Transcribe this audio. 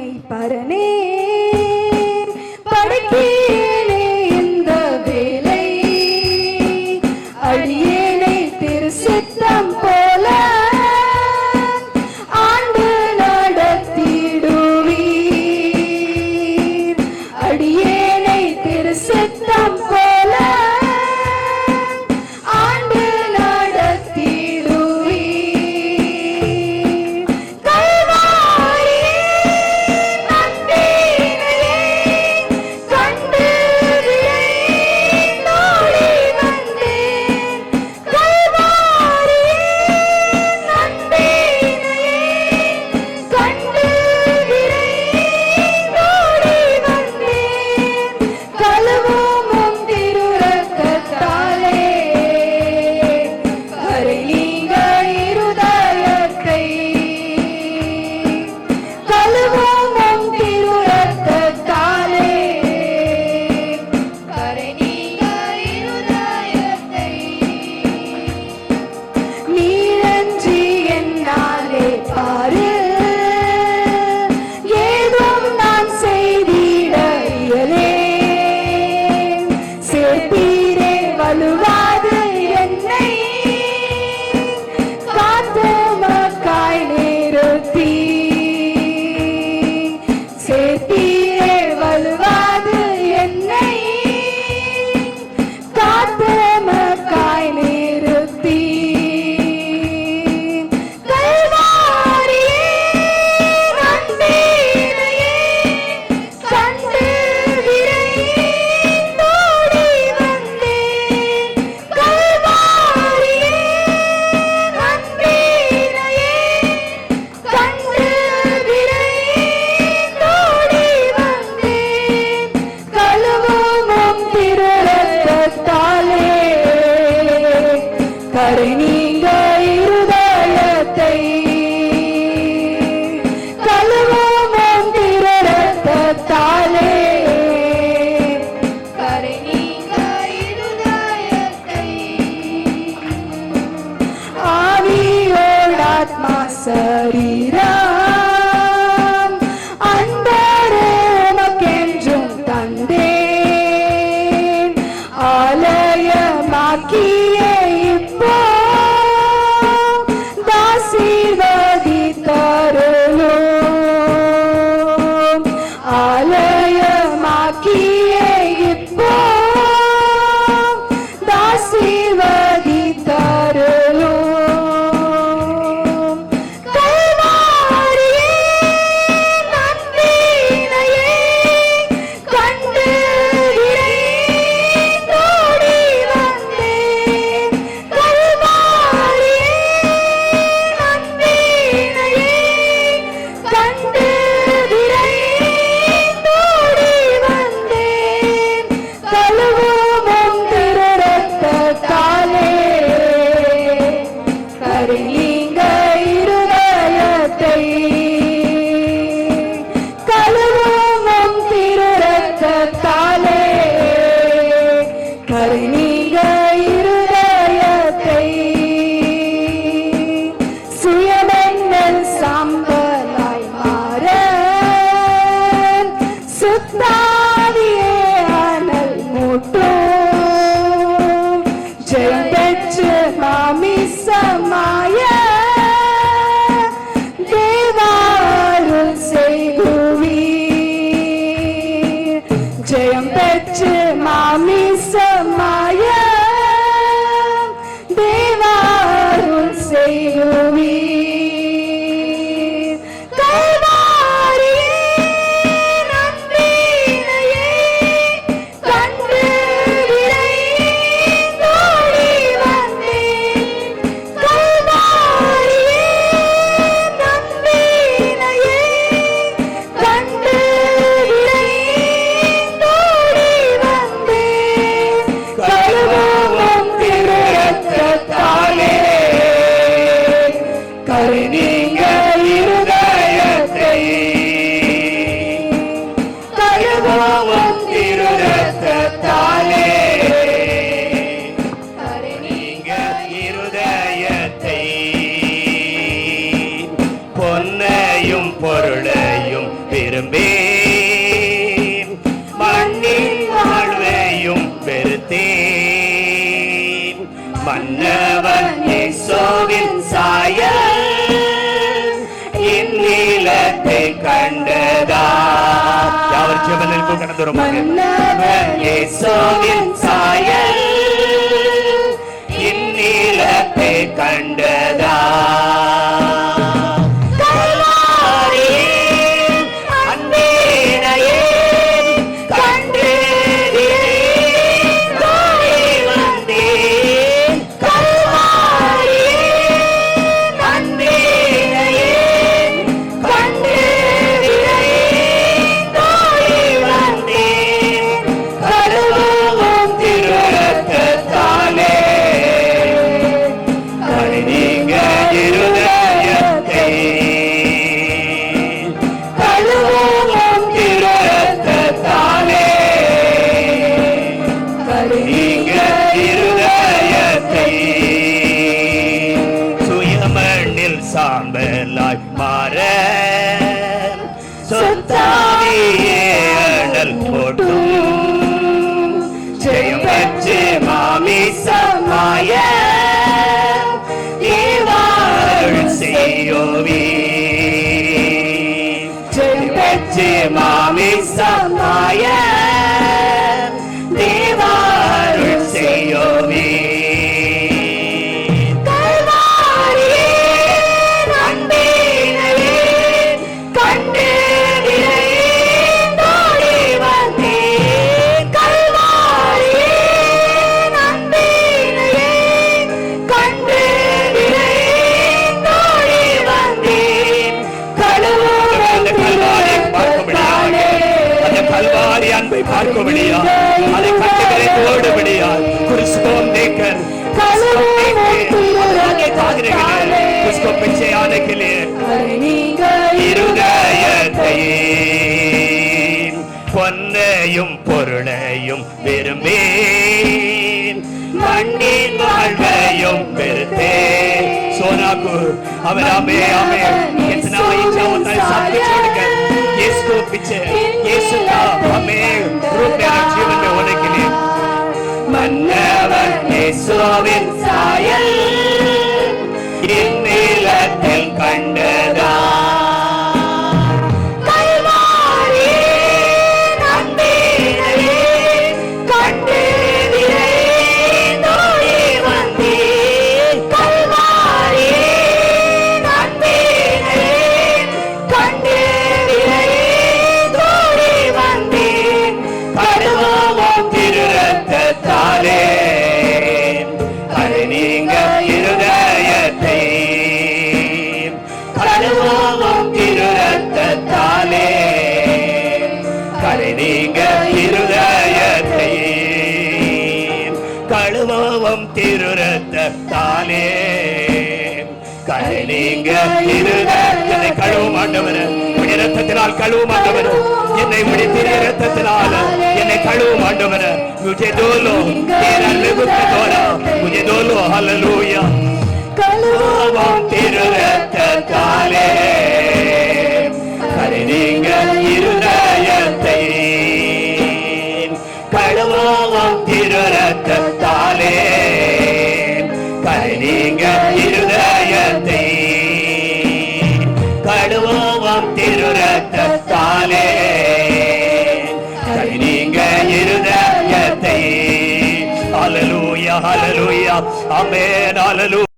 கருணை பரனே படுக்கேனே இந்த வேலை. அடியேனை திருசித்தம் போல ஆண்டு நடத்திடுவீர். அடியேனை திருசித்தம் போல கரை நீங்க இருதயத்தை கழுவோம் திரத்தத்தாலே கரை நீங்க இருதயத்தை ஆவியோடாத்மா சரி Yeah. இயேசுவின் சாயல் என் நீலத்தை கண்டதா? சொத்தாவியே போட்டும் ஜெயம் பெற்று மாமி சமாய செய்யோவி ஜெயம் பெற்று மாமி சமாய पीछे आने के लिए இருதயத்தை பொன்னையும் பொருளையும் விரும்பேன் மண்ணின் வாழ்வையும் பெருத்தேன் सोना को हमें हमें हमें कितना इच्छा होता है सब कुछ छोड़कर यीशु को पीछे यीशु का हमें रूप में हर जीवन में होने के लिए மன்னவன் இயேசுவின் சாயல் வந்தேன். கடுவோம் திருரத்தத்தாலே அது நீங்க இருதயத்தை. கடுவோம் திருரத்தத்தாலே கரை நீங்க இருதயத்தை. கழுவோம் திருரத்தாலே கரை நீங்க இருதயத்தை. கழுவும் ரத்தத்தினால் கழுவும் ஆண்டவர். என்னை முடித்திரிய ரத்தத்தினால். என்னை கழுவும் ஆண்டவர். முஜே தோலோ. தேரா லெகுத்த தோரா முஜே தோலோ. ஹalleluya. கழுவாம் திரு ரத்தத்தாலே. இருதயத்தை ஹalleluya ஹalleluya ஆமென் ஹalleluya